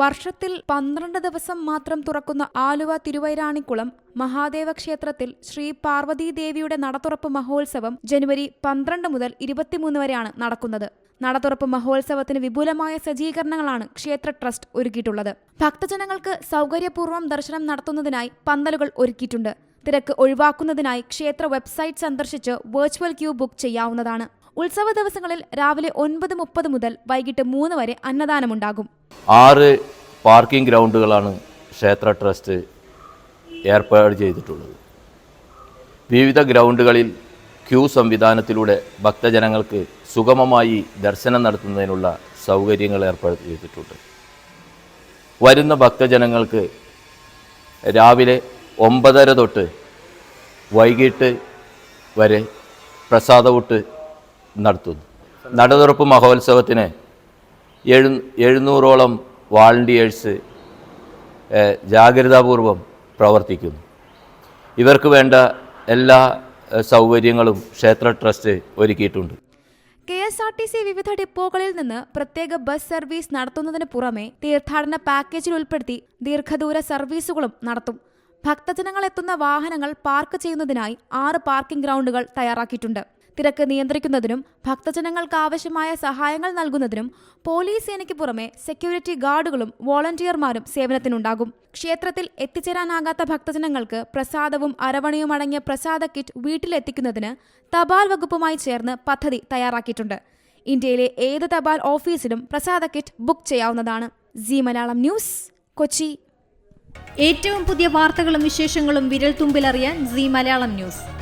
വർഷത്തിൽ പന്ത്രണ്ട് ദിവസം മാത്രം തുറക്കുന്ന ആലുവ തിരുവൈരാണിക്കുളം മഹാദേവ ക്ഷേത്രത്തിൽ ശ്രീ പാർവതീദേവിയുടെ നടതുറപ്പ് മഹോത്സവം ജനുവരി പന്ത്രണ്ട് മുതൽ ഇരുപത്തിമൂന്ന് വരെയാണ് നടക്കുന്നത്. നടതുറപ്പ് മഹോത്സവത്തിന് വിപുലമായ സജ്ജീകരണങ്ങളാണ് ക്ഷേത്ര ട്രസ്റ്റ് ഒരുക്കിയിട്ടുള്ളത്. ഭക്തജനങ്ങൾക്ക് സൗകര്യപൂർവം ദർശനം നടത്തുന്നതിനായി പന്തലുകൾ ഒരുക്കിയിട്ടുണ്ട്. തിരക്ക് ഒഴിവാക്കുന്നതിനായി ക്ഷേത്ര വെബ്സൈറ്റ് സന്ദർശിച്ച് വെർച്വൽ ക്യൂ ബുക്ക് ചെയ്യാവുന്നതാണ്. ഉത്സവ ദിവസങ്ങളിൽ രാവിലെ ഒൻപത് മുപ്പത് മുതൽ വൈകിട്ട് മൂന്ന് വരെ അന്നദാനമുണ്ടാകും. ആറ് പാർക്കിംഗ് ഗ്രൗണ്ടുകളാണ് ക്ഷേത്ര ട്രസ്റ്റ് ഏർപ്പാട് ചെയ്തിട്ടുള്ളത്. വിവിധ ഗ്രൗണ്ടുകളിൽ ക്യൂ സംവിധാനത്തിലൂടെ ഭക്തജനങ്ങൾക്ക് സുഗമമായി ദർശനം നടത്തുന്നതിനുള്ള സൗകര്യങ്ങൾ ഏർപ്പാട് ചെയ്തിട്ടുണ്ട്. വരുന്ന ഭക്തജനങ്ങൾക്ക് രാവിലെ ഒമ്പതര തൊട്ട് വൈകിട്ട് വരെ പ്രസാദവൂട്ട് നടത്തുന്നു. നടതുറപ്പ് മഹോത്സവത്തിന് എഴു എഴുന്നൂറോളം വാളണ്ടിയേഴ്സ് ജാഗ്രതാപൂർവം പ്രവർത്തിക്കുന്നു. ഇവർക്ക് വേണ്ട എല്ലാ സൗകര്യങ്ങളും ക്ഷേത്ര ട്രസ്റ്റ് ഒരുക്കിയിട്ടുണ്ട്. K S R T C വിവിധ ഡിപ്പോകളിൽ നിന്ന് പ്രത്യേക ബസ് സർവീസ് നടത്തുന്നതിന് പുറമെ തീർത്ഥാടന പാക്കേജിൽ ഉൾപ്പെടുത്തി ദീർഘദൂര സർവീസുകളും നടത്തും. ഭക്തജനങ്ങൾ എത്തുന്ന വാഹനങ്ങൾ പാർക്ക് ചെയ്യുന്നതിനായി ആറ് പാർക്കിംഗ് ഗ്രൗണ്ടുകൾ തയ്യാറാക്കിയിട്ടുണ്ട്. തിരക്ക് നിയന്ത്രിക്കുന്നതിനും ഭക്തജനങ്ങൾക്ക് ആവശ്യമായ സഹായങ്ങൾ നൽകുന്നതിനും പോലീസ് സേനയ്ക്ക് പുറമെ സെക്യൂരിറ്റി ഗാർഡുകളും വോളണ്ടിയർമാരും സേവനത്തിനുണ്ടാകും. ക്ഷേത്രത്തിൽ എത്തിച്ചേരാനാകാത്ത ഭക്തജനങ്ങൾക്ക് പ്രസാദവും അരവണയും അടങ്ങിയ പ്രസാദ കിറ്റ് വീട്ടിലെത്തിക്കുന്നതിന് തപാൽ വകുപ്പുമായി ചേർന്ന് പദ്ധതി തയ്യാറാക്കിയിട്ടുണ്ട്. ഇന്ത്യയിലെ ഏത് തപാൽ ഓഫീസിലും പ്രസാദ കിറ്റ് ബുക്ക് ചെയ്യാവുന്നതാണ്. ജി മലയാളം ന്യൂസ് കൊച്ചി. ഏറ്റവും പുതിയ വാർത്തകളും വിശേഷങ്ങളും വിരൽ തുമ്പിലറിയാൻ സി മലയാളം ന്യൂസ്.